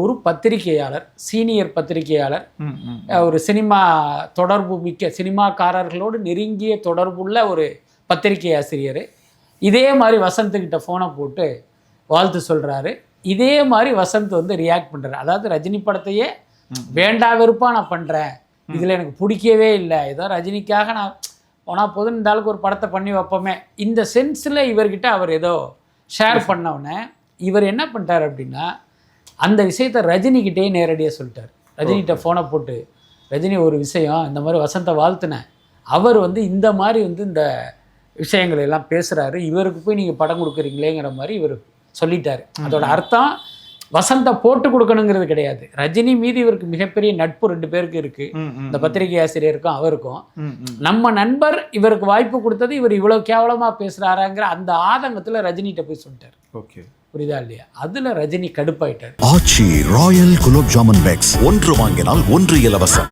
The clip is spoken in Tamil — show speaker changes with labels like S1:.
S1: ஒரு பத்திரிகையாளர் சீனியர் பத்திரிகையாளர் ஒரு சினிமா தொடர்பு மிக்க சினிமாக்காரர்களோடு நெருங்கிய தொடர்புள்ள ஒரு பத்திரிகை ஆசிரியர். இதே மாதிரி வசந்த்கிட்ட ஃபோனை போட்டு வாழ்த்து சொல்கிறாரு இதே மாதிரி வசந்த் வந்து ரியாக்ட் பண்ணுறாரு அதாவது ரஜினி படத்தையே வேண்டா வெறுப்பா நான் பண்ணுறேன் இதில் எனக்கு பிடிக்கவே இல்லை. ஏதோ ரஜினிக்காக நான் போனால் போதும் இந்த ஆளுக்கு ஒரு படத்தை பண்ணி வைப்போமே. இந்த சென்ஸில் இவர்கிட்ட அவர் ஏதோ ஷேர் பண்ணவுடனே இவர் என்ன பண்ணிட்டார் அப்படின்னா அந்த விஷயத்த ரஜினிகிட்டே நேரடியாக சொல்லிட்டார். ரஜினிகிட்ட ஃபோனை போட்டு ரஜினி ஒரு விஷயம் இந்த மாதிரி வசந்த வாழ்த்துனேன் அவர் வந்து இந்த மாதிரி வந்து இந்த விஷயங்களை எல்லாம் பேசுகிறாரு இவருக்கு போய் நீங்கள் படம் கொடுக்குறீங்களேங்கிற மாதிரி இவர் சொல்லிட்டாரு. அதோட அர்த்தம் வசந்த போட்டு கொடுக்கணுங்கிறது கிடையாது. ரஜினி மீது இவருக்கு மிகப்பெரிய நட்பு ரெண்டு பேருக்கு இருக்கு. இந்த பத்திரிகை ஆசிரியருக்கும் அவருக்கும். நம்ம நண்பர் இவருக்கு வாய்ப்பு கொடுத்தது இவர் இவ்வளவு கேவலமா பேசுறாராங்கிற அந்த ஆதங்கத்துல ரஜினிகிட்ட போய் சொல்லிட்டார்.
S2: ஓகே.
S1: புரியுதா இல்லையா? அதுல Rajini கடுப்பாயிட்டார்.
S3: Aachi royal gulab jamun packs. ஒன்று வாங்கினால் ஒன்று இலவசம்.